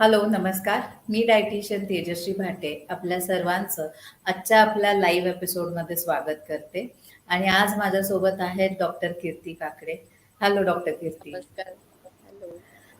Hello, नमस्कार. मी dietitian Tejashri Bhate आपल्या सर्वांचं आजच्या आपल्या लाईव्ह एपिसोडमध्ये स्वागत करते आणि आज माझ्यासोबत आहेत doctor Kirti Kakade. Hello doctor Kirti. नमस्कार. हॅलो.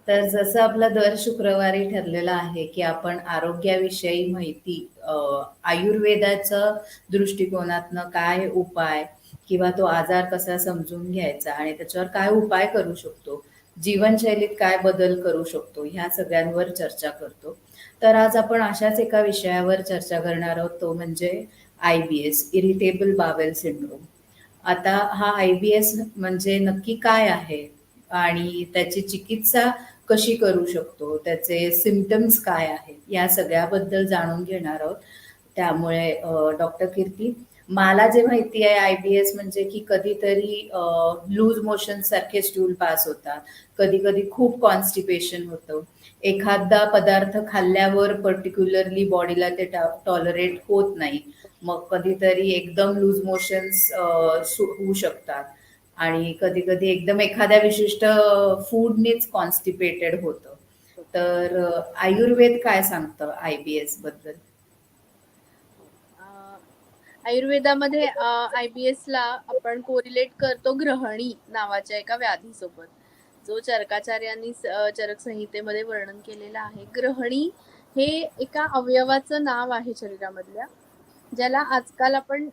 तर जसं आपलं दर शुक्रवारी ठरलेलं आहे, की आपण आरोग्याविषयी माहिती अ, आयुर्वेदाचं दृष्टिकोनातनं काय उपाय किंवा तो आजार कसा समजून घ्यायचा आणि त्याच्यावर काय उपाय करू शकतो, जीवनशैलीत काय बदल करू शकतो, ह्या सगळ्यांवर चर्चा करतो. तर आज आपण अशाच एका विषयावर चर्चा करणार आहोत, तो म्हणजे आय-बी-एस, इरिटेबल बावेल सिंड्रोम. आता हा आय-बी-एस म्हणजे नक्की काय आहे आणि त्याची चिकित्सा कशी करू शकतो, त्याचे सिमटम्स काय आहेत, या सगळ्याबद्दल जाणून घेणार आहोत. त्यामुळे डॉक्टर कीर्ती, मला जे माहिती आहे आय-बी-एस म्हणजे की कधीतरी लूज मोशन सारखे स्टूल पास होतात, कधी-कधी खूप कॉन्स्टिपेशन होतं. एखादा पदार्थ खाल्ल्यावर पर्टिक्युलरली बॉडीला ते टॉलरेट होत नाही. मग कधीतरी एकदम लूज मोशन्स होऊ शकतात आणि कधी-कधी एकदम एखाद्या विशिष्ट फूडनीच कॉन्स्टिपेटेड होतं. तर आयुर्वेद काय सांगतं आय-बी-एसबद्दल? आयुर्वेदामध्ये आय-बी-एसला आपण कोरिलेट करतो ग्रहणी नावाच्या एका व्याधीसोबत, जो चरकाचार्यांनी चरक संहितेमध्ये वर्णन केलेलं आहे. ग्रहणी हे एका अवयवाचं नाव आहे शरीरामधल्या, ज्याला आजकाल आपण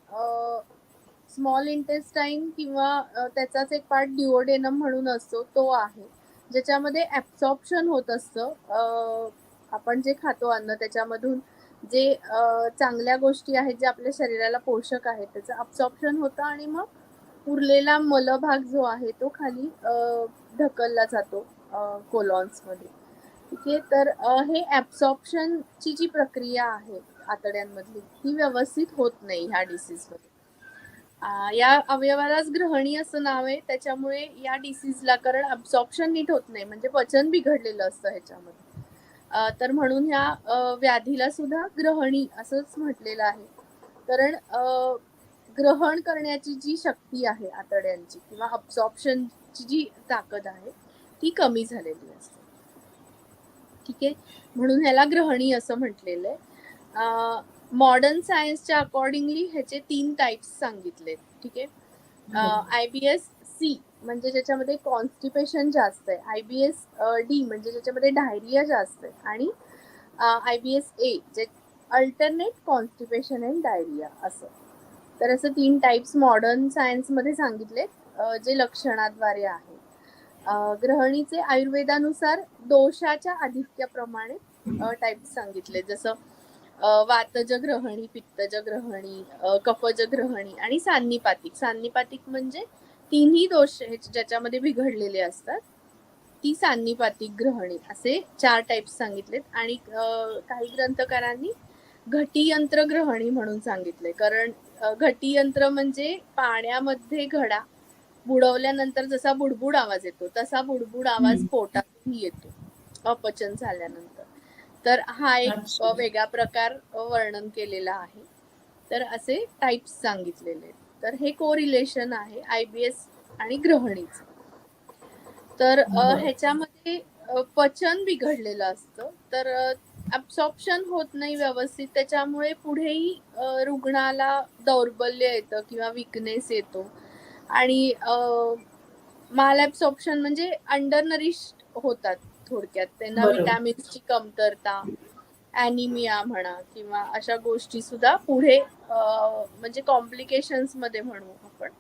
स्मॉल इंटेस्टाईन किंवा त्याचाच एक पार्ट डिओडेनम म्हणून असतो, तो आहे. ज्याच्यामध्ये ॲब्सॉर्प्शन होत असतं. आपण जे खातो अन्न त्याच्यामधून जे चांगल्या गोष्टी आहेत, जे आपल्या शरीराला पोषक आहेत, त्याचं ॲब्सॉर्प्शन होतं आणि मग उरलेला मलभाग जो आहे, तो खाली ढकलला जातो कोलॉन्समध्ये. ठीक आहे. तर हे ॲब्सॉर्प्शनची जी प्रक्रिया आहे आतड्यांमधली, ती व्यवस्थित होत नाही ह्या डिसीजमध्ये. या अवयवालाच ग्रहणी असं नाव आहे. त्याच्यामुळे या डिसीजला कारण अब्सॉप्शन नीट होत नाही, म्हणजे पचन बिघडलेलं असतं ह्याच्यामध्ये. तर म्हणून ह्या व्याधीला सुद्धा ग्रहणी असंच म्हटलेलं आहे. कारण ग्रहण करण्याची जी शक्ती आहे आतड्यांची किंवा ॲब्सॉर्प्शनची जी ताकद आहे, ती कमी झालेली असते. ठीक आहे. म्हणून ह्याला ग्रहणी असं म्हटलेलं आहे. मॉडर्न सायन्सच्या अकॉर्डिंगली ह्याचे 3 टाइप्स सांगितलेत. ठीक आहे. अ, आय-बी-एस सी म्हणजे ज्याच्यामध्ये कॉन्स्टिपेशन जास्त आहे. आय-बी-एस डी म्हणजे ज्याच्यामध्ये डायरिया जास्त आहे आणि आय-बी-एस ए जे अल्टरनेट कॉन्स्टिपेशन अँड डायरिया असं. तर असं तीन टाईप्स मॉडर्न सायन्समध्ये सांगितलेत, जे लक्षणाद्वारे आहे. ग्रहणीचे आयुर्वेदानुसार दोषाच्या आधिक्याप्रमाणे टाईप्स सांगितले. जसं वातज ग्रहणी, पित्तज ग्रहणी, कफज ग्रहणी आणि सान्निपातिक. सान्निपातिक म्हणजे तिन्ही दोष ज्याच्यामध्ये बिघडलेले असतात, ती सान्निपातिक ग्रहणी असे 4 टाइप्स सांगितलेत आणि काही ग्रंथकारांनी घटीयंत्र ग्रहणी म्हणून सांगितलंय. कारण घटीयंत्र म्हणजे पाण्यामध्ये घडा बुडवल्यानंतर जसा बुडबुड आवाज येतो, तसा बुडबुड आवाज. पोटातून येतो, अपचन झाल्यानंतर. तर हा एक वेगळा प्रकार वर्णन केलेला आहे. तर असे टाइप्स सांगितलेले आहेत. तर हे कोरिलेशन आहे आय-बी-एस आणि ग्रहणीचं. तर. ह्याच्यामध्ये पचन बिघडलेलं असतं. तर अ, ॲब्सॉर्प्शन होत नाही व्यवस्थित. त्याच्यामुळे पुढेही रुग्णाला दौर्बल्य येतं किंवा वीकनेस येतो आणि माल ॲब्सॉर्प्शन म्हणजे अंडर नरिश्ड होतात थोडक्यात. त्यांना बरोबर. व्हिटॅमिन्सची कमतरता, ॲनिमिया म्हणा किंवा अशा गोष्टीसुद्धा पुढे अ, म्हणजे कॉम्प्लिकेशन्समध्ये म्हणू आपण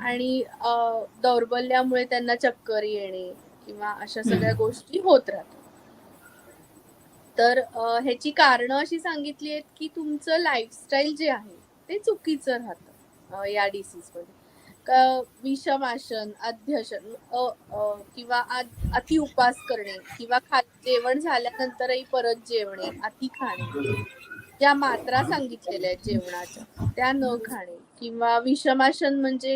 आणि अ, दौर्बल्यामुळे त्यांना चक्कर येणे किंवा अशा सगळ्या. गोष्टी होत राहतात. तर ह्याची कारणं अशी सांगितली आहेत, की तुमचं लाईफस्टाईल जे आहे, ते चुकीचं राहतं या डिसीजमध्ये. विषमाशन अध्यशन किंवा अति उपवास करणे किंवा खा जेवण झाल्यानंतरही परत जेवणे, अति खाणे. ज्या मात्रा सांगितलेल्या आहेत जेवणाच्या, त्या न खाणे किंवा विषमाशन म्हणजे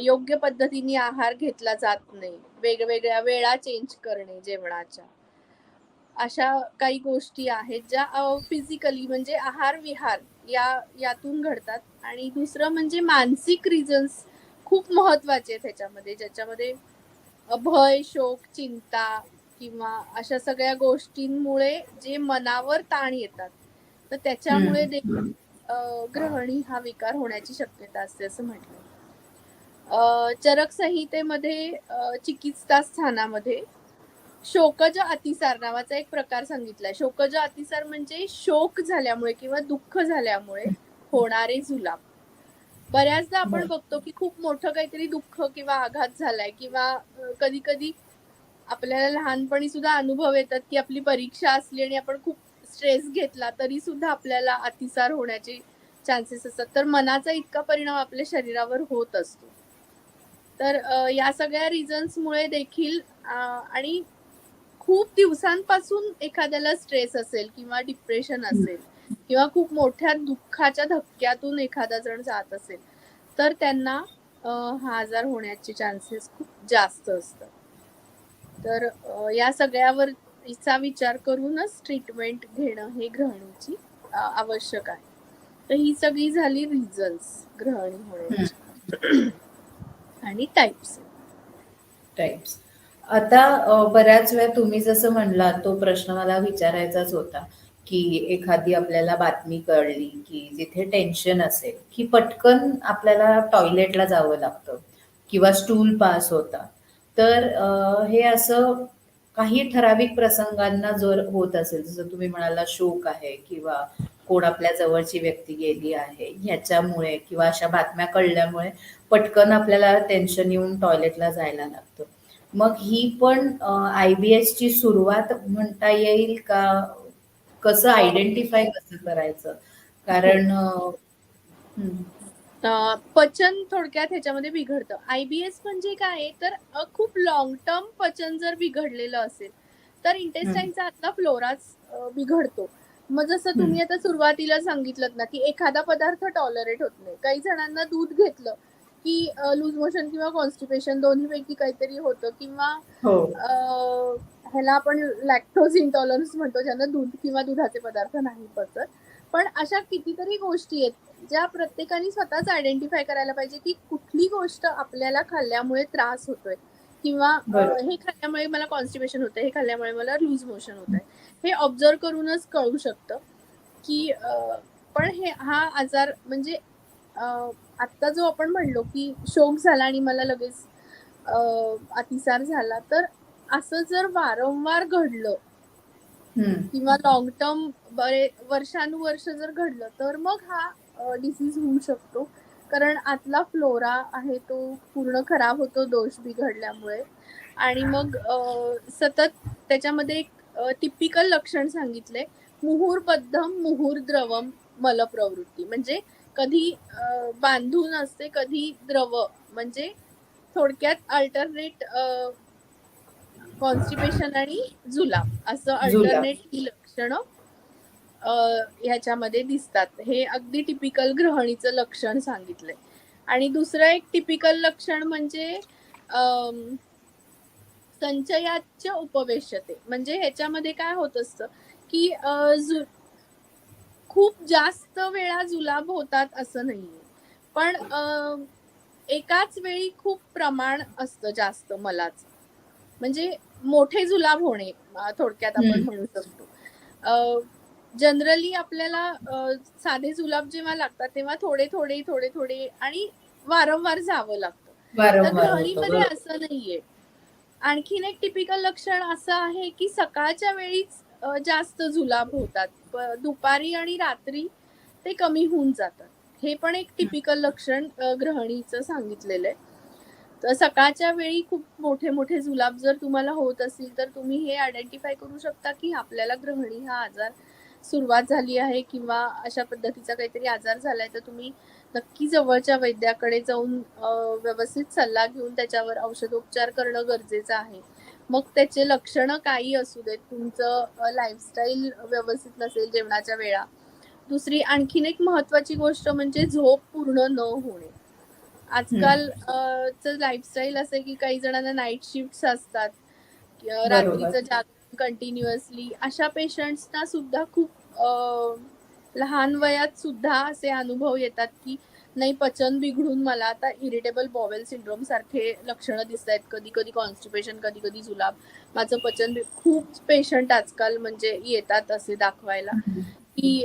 योग्य पद्धतीने आहार घेतला जात नाही. वेगवेगळ्या वेळा चेंज करणे जेवणाच्या. अशा काही गोष्टी आहेत ज्या फिजिकली म्हणजे आहार-विहार या यातून घडतात आणि दुसरं म्हणजे मानसिक रिझन्स खूप महत्त्वाचे आहेत ह्याच्यामध्ये, ज्याच्यामध्ये भय, शोक, चिंता किंवा अशा सगळ्या गोष्टींमुळे जे मनावर ताण येतात तर त्याच्यामुळे. देखील ग्रहणी हा विकार होण्याची शक्यता असते असं म्हटलं अ, चरक संहितेमध्ये चिकित्सा स्थानामध्ये शोकज अतिसार नावाचा एक प्रकार सांगितलाय. शोकज अतिसार म्हणजे शोक झाल्यामुळे किंवा दुःख झाल्यामुळे होणारे जुलाब. बऱ्याचदा आपण. बघतो की खूप मोठं काहीतरी दुःख किंवा आघात झालाय किंवा कधी कधी आपल्याला लहानपणी सुद्धा अनुभव येतात की आपली परीक्षा असली आणि आपण खूप स्ट्रेस घेतला तरी सुद्धा आपल्याला अतिसार होण्याचे चान्सेस असतात. तर मनाचा इतका परिणाम आपल्या शरीरावर होत असतो. तर या सगळ्या रिझन्समुळे देखील आणि खूप दिवसांपासून एखाद्याला स्ट्रेस असेल किंवा डिप्रेशन असेल किंवा खूप मोठ्या दुःखाच्या धक्क्यातून एखादा जण जात असेल तर त्यांना हा आजार होण्याचे चान्सेस खूप जास्त असतात. तर या सगळ्यावर चा विचार करूनच ट्रीटमेंट घेणं हे ग्रहणीची आवश्यक आहे. तर ही सगळी झाली रिझन्स ग्रहणी होण्याची. आणि टाइप्स टाइप्स आता बऱ्याच वेळा तुम्ही जसं म्हणला तो प्रश्न मला विचारायचाच होता की एखादी आपल्याला बातमी कळली की जिथे टेन्शन असेल की पटकन आपल्याला टॉयलेटला जावं लागतं किंवा स्टूल पास होता. तर हे असं काही ठराविक प्रसंगांना जर होत असेल जसं तुम्ही म्हणाला शोक आहे किंवा कोण आपल्या जवळची व्यक्ती गेली आहे ह्याच्यामुळे किंवा अशा बातम्या कळल्यामुळे पटकन आपल्याला टेन्शन येऊन टॉयलेटला जायला लागतं. मग ही पण आय बी एसची सुरुवात म्हणता येईल का? कसं आयडेंटिफाय कसं करायचं? कारण पचन थोडक्यात ह्याच्यामध्ये बिघडतं. आयबीएस म्हणजे काय? तर खूप लॉंग टर्म पचन जर बिघडलेलं असेल तर इंटेस्टाईनचा आतला फ्लोराच अ, बिघडतो. मग जसं तुम्ही आता सुरुवातीला सांगितलं ना की एखादा पदार्थ टॉलरेट होत नाही. काही जणांना दूध घेतलं की लूज मोशन किंवा कॉन्स्टिपेशन दोन्ही पैकी काहीतरी होतं किंवा हो. अ, ह्याला आपण लॅक्टोज इंटॉलरन्स म्हणतो ज्यांना दूध किंवा दुधाचे पदार्थ नाही पचत. पण अशा कितीतरी गोष्टी आहेत ज्या प्रत्येकाने स्वतःच आयडेंटिफाय करायला पाहिजे की कुठली गोष्ट आपल्याला खाल्ल्यामुळे त्रास होतोय. किंवा. हे खाल्ल्यामुळे मला कॉन्स्टिपेशन होतंय हे खाल्ल्यामुळे मला लूज मोशन होत आहे हे ऑब्झर्व करूनच कळू शकतं की पण हे हा आजार म्हणजे आत्ता जो आपण म्हणलो की शोक झाला आणि मला लगेच अतिसार झाला तर असं जर वारंवार घडलं किंवा लॉंग टर्म बरे वर्षानुवर्ष जर घडलं तर मग हा डिसीज होऊ शकतो. कारण आतला फ्लोरा आहे तो पूर्ण खराब होतो दोष बिघडल्यामुळे. आणि मग सतत त्याच्यामध्ये एक टिपिकल लक्षण सांगितले. मुहूर्बद्धम मुहूर्द्रवम मलप्रवृत्ती. म्हणजे कधी बांधून असते कधी द्रव. म्हणजे थोडक्यात अल्टरनेट कॉन्स्टिपेशन आणि जुलाब असं. अल्टरनेट ही लक्षणं ह्याच्यामध्ये दिसतात. हे अगदी टिपिकल ग्रहणीचं लक्षण सांगितलंय. आणि दुसरं एक टिपिकल लक्षण म्हणजे संचयाच्य उपवेशते. म्हणजे ह्याच्यामध्ये काय होत असतं की खूप जास्त वेळा जुलाब होतात असं नाहीये. पण एकाच वेळी खूप प्रमाण असतं जास्त मलाच. म्हणजे मोठे जुलाब होणे थोडक्यात आपण. म्हणू शकतो. जनरली आपल्याला साधे जुलाब जेव्हा लागतात तेव्हा थोडे थोडे थोडे थोडे आणि वारंवार जावं लागतं. तर. असं नाहीये. आणखीन एक टिपिकल लक्षण असं आहे की सकाळच्या वेळीच जास्त जुलाब होतात. दुपारी आणि रात्री ते कमी होऊन जातात. हे पण एक टिपिकल लक्षण ग्रहणीचं सांगितलेलं आहे. तर सकाळच्या वेळी खूप मोठे मोठे जुलाब जर तुम्हाला होत असतील तर तुम्ही हे आयडेंटिफाय करू शकता की आपल्याला ग्रहणी हा आजार सुरुवात झाली आहे किंवा अशा पद्धतीचा काहीतरी आजार झालाय तर तुम्ही नक्की जवळच्या वैद्याकडे जाऊन व्यवस्थित सल्ला घेऊन त्याच्यावर औषधोपचार करणं गरजेचं आहे. मग त्याचे लक्षणं काही असू देत. तुमचं लाईफस्टाईल व्यवस्थित नसेल जेवणाच्या वेळा. दुसरी आणखीन एक महत्वाची गोष्ट म्हणजे झोप पूर्ण न होणे. आजकाल लाईफस्टाईल असं की काही जणांना नाईट शिफ्ट असतात. रात्रीचं जागरण कंटिन्युअसली अशा पेशंट्सना सुद्धा खूप लहान वयात सुद्धा असे अनुभव येतात की नाही पचन बिघडून मला आता इरिटेबल बॉवेल सिंड्रोम सारखे लक्षणं दिसत आहेत कधी कधी कॉन्स्टिपेशन कधी कधी जुलाब. माझं पचन खूप पेशंट आजकाल म्हणजे येतात असे दाखवायला. की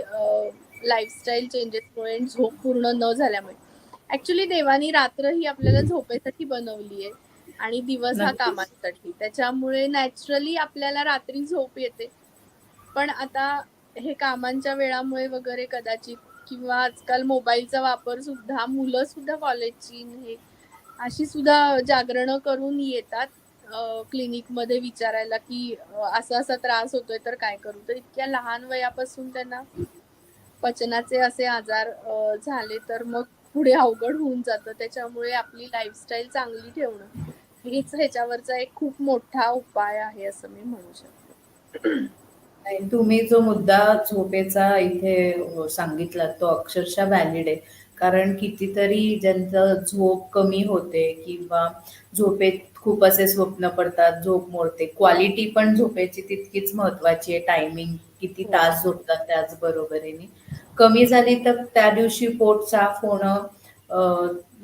लाईफस्टाईल चेंजेसमुळे झोप पूर्ण न झाल्यामुळे. ऍक्च्युली देवानी रात्र ही आपल्याला झोपेसाठी बनवली आहे आणि दिवस हा. कामासाठी. त्याच्यामुळे नॅचरली आपल्याला रात्री झोप येते. पण आता हे कामांच्या वेळामुळे वगैरे कदाचित किंवा आजकाल मोबाईलचा वापर सुद्धा मुलं सुद्धा कॉलेजची हे अशी सुद्धा जागरण करून येतात क्लिनिकमध्ये विचारायला की असा असा त्रास होतोय तर काय करू? तर इतक्या लहान वयापासून त्यांना पचनाचे असे आजार झाले तर मग पुढे अवघड होऊन जातं. त्याच्यामुळे आपली लाईफस्टाईल चांगली ठेवणं हेच ह्याच्यावरचा एक खूप मोठा उपाय आहे असं मी म्हणू शकते. नाही, तुम्ही जो मुद्दा झोपेचा इथे सांगितला तो अक्षरशः व्हॅलिड आहे. कारण कितीतरी ज्यांचं झोप कमी होते किंवा झोपेत खूप असे स्वप्न पडतात झोप मोडते. क्वालिटी पण झोपेची तितकीच महत्वाची आहे टायमिंग किती हो. तास झोपतात त्याच बरोबरीने कमी झाली तर त्या दिवशी पोट साफ होणं अ,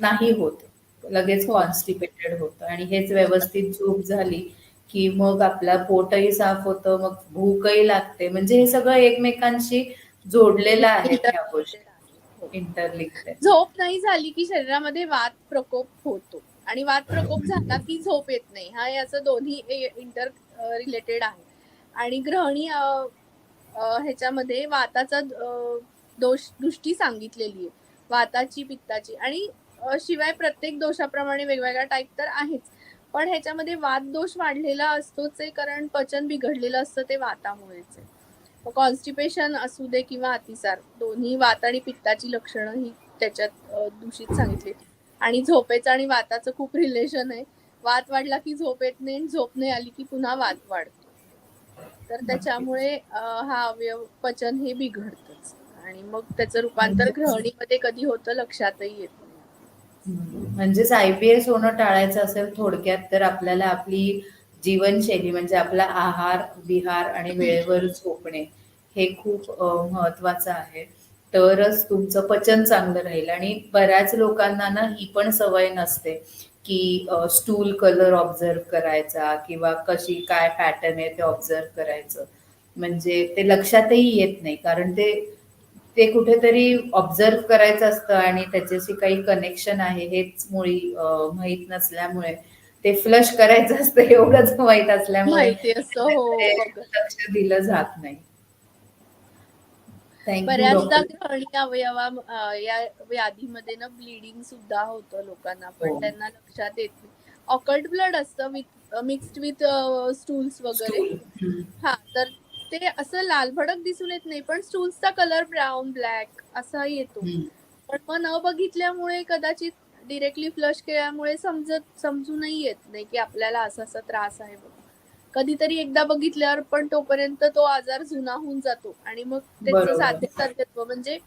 नाही होत. लगेच कॉन्स्टिपेटेड होतं. आणि हेच व्यवस्थित झोप झाली की मग आपला पोटही साफ होतं मग भूकही लागते. म्हणजे हे सगळं एकमेकांशी जोडलेलं आहे त्या गोष्टी. इंटरलिंक्ड आहे. झोप नाही झाली की शरीरामध्ये वात प्रकोप होतो. आणि वात प्रकोप झाला की झोप येत नाही. हा याचं दोन्ही इंटर रिलेटेड आहे. आणि ग्रहणी ह्याच्यामध्ये वाताचा दोष दृष्टी सांगितलेली आहे. वाताची पित्ताची. आणि शिवाय प्रत्येक दोषाप्रमाणे वेगवेगळा टाईप तर आहेच. पण ह्याच्यामध्ये वात दोष वाढलेला असतोच आहे कारण पचन बिघडलेलं असतं ते वातामुळेच आहे. कॉन्स्टिपेशन असू दे किंवा अतिसार दोन्ही वात आणि पित्ताची लक्षणं ही त्याच्यात दूषित सांगितली. आणि झोपेचं आणि वाताचं खूप रिलेशन आहे. वात वाढला की झोप येत नाही आणि झोप नाही आली की पुन्हा वात वाढतो. तर त्याच्यामुळे हा अवयव पचन हे बिघडतच. आणि मग त्याचं रूपांतर ग्रहणीमध्ये कधी होतं लक्षातही येत म्हणजेच आयपीएस होणं टाळायचं असेल थोडक्यात तर आपल्याला आपली जीवनशैली म्हणजे आपला आहार विहार आणि वेळेवर झोपणे हे खूप महत्वाचं आहे. तरच तुमचं पचन चांगलं राहील. आणि बऱ्याच लोकांना ना ही पण सवय नसते की स्टूल कलर ऑब्झर्व करायचा किंवा कशी काय पॅटर्न आहे ते ऑब्झर्व करायचं. म्हणजे ते लक्षातही येत नाही. कारण ते ते कुठेतरी ऑब्झर्व करायचं असतं आणि त्याच्याशी काही कनेक्शन आहे हेच मुळी माहीत नसल्यामुळे. ते फ्लश करायचं असतं एवढंच माहीत असल्यामुळे. हो बघ. लक्ष दिलं जात नाही. बऱ्याचदा ग्रहणी अवयवा या व्याधीमध्ये ना ब्लिडिंग सुद्धा होतं लोकांना पण हो. त्यांना लक्षात येत नाही. ऑकल्ट ब्लड असतं विथ मिक्स्ड विथ स्टूल्स वगैरे. हा तर ते असं लाल भडक दिसून येत नाही पण स्टूल्सचा कलर ब्राऊन ब्लॅक असा येतो. पण मग न बघितल्यामुळे कदाचित डिरेक्टली फ्लश केल्यामुळे समजत समजूनही येत नाही की आपल्याला असा असा त्रास आहे बघ कधीतरी एकदा बघितल्यावर पण तोपर्यंत तो आजार जुना होऊन जातो आणि मग त्याचं. साध्य साध्यत्व म्हणजे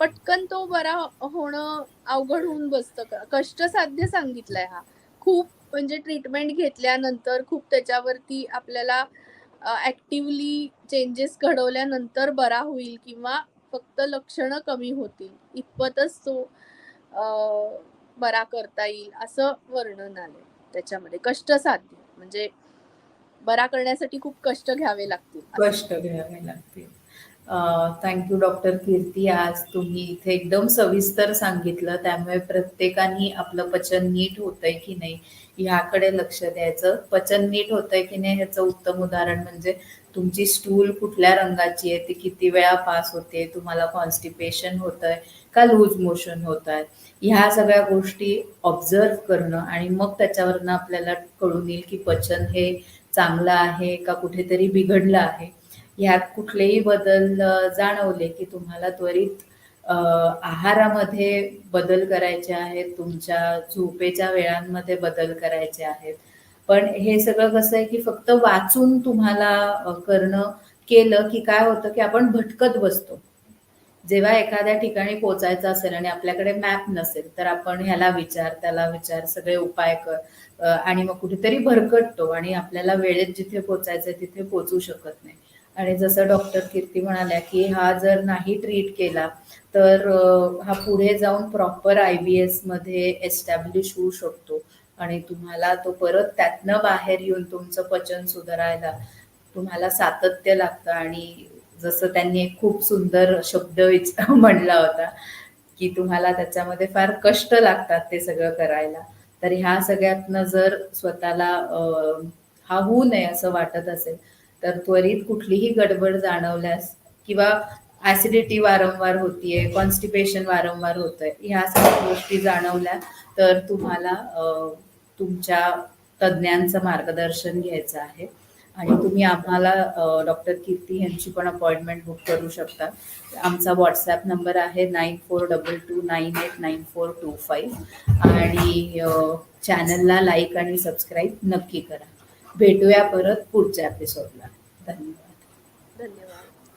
पटकन तो बरा होणं अवघड होऊन बसतं. कष्ट साध्य सांगितलंय हा. खूप म्हणजे ट्रीटमेंट घेतल्यानंतर खूप त्याच्यावरती आपल्याला ऍक्टिव्हली चेंजेस घडवल्यानंतर बरा होईल किंवा फक्त लक्षणं कमी होतील. इतपतच तो बरा करता येईल असं वर्णन आलंय त्याच्यामध्ये. कष्ट साध्य. म्हणजे बरा करण्यासाठी खूप कष्ट घ्यावे लागतील. कष्ट घ्यावे लागतील. Thank you doctor Kirti. आज तुम्ही इथे एकदम सविस्तर सांगितलं. त्यामुळे प्रत्येकाने आपलं पचन नीट होतंय की नाही ह्याकडे लक्ष द्यायचं. पचन नीट होतंय की नाही ह्याचं उत्तम उदाहरण म्हणजे तुमची स्टूल कुठल्या रंगाची आहे ती किती वेळा पास होते तुम्हाला कॉन्स्टिपेशन होत आहे का लूज मोशन होत आहे ह्या सगळ्या गोष्टी ऑब्झर्व करणं आणि मग त्याच्यावरनं आपल्याला कळून येईल की पचन हे चांगलं आहे का कुठेतरी बिघडलं आहे. ह्यात कुठलेही बदल जाणवले की तुम्हाला त्वरित आहारामध्ये बदल करायचे आहेत तुमच्या झोपेच्या वेळांमध्ये बदल करायचे आहेत. पण हे सगळं कसं आहे की फक्त वाचून तुम्हाला करणं केलं की काय होतं की आपण भटकत बसतो. जेव्हा एखाद्या ठिकाणी पोचायचं असेल आणि आपल्याकडे मॅप नसेल तर आपण ह्याला विचार त्याला विचार सगळे उपाय कर आणि मग कुठेतरी भरकटतो आणि आपल्याला वेळेत जिथे पोचायचं तिथे पोचू शकत नाही. आणि जसं डॉक्टर कीर्ती म्हणाल्या की हा जर नाही ट्रीट केला तर हा पुढे जाऊन प्रॉपर आय बी एसमध्ये एस्टॅब्लिश होऊ शकतो. आणि तुम्हाला तो परत त्यातनं बाहेर येऊन तुमचं पचन सुधारायला तुम्हाला सातत्य लागतं. आणि जसं त्यांनी एक खूप सुंदर शब्द म्हणला होता की तुम्हाला त्याच्यामध्ये फार कष्ट लागतात ते सगळं करायला. तर ह्या सगळ्यातनं जर स्वतःला हा होऊ नये असं वाटत असेल तर त्वरित कुठलीही गडबड जाणवल्यास किंवा ऍसिडिटी वारंवार होतीये कॉन्स्टिपेशन वारंवार होतंय ह्या सगळ्या गोष्टी जाणवल्या तर तुम्हाला तुमच्या तज्ज्ञांचं मार्गदर्शन घ्यायचं आहे. आणि तुम्ही आम्हाला डॉक्टर कीर्ती यांची पण अपॉइंटमेंट बुक करू शकता. आमचा व्हॉट्सॲप नंबर आहे nine four double two nine eight nine four two five. आणि चॅनलला लाईक आणि सबस्क्राईब नक्की करा. भेटूया परत पुढच्या एपिसोडला धन्यवाद.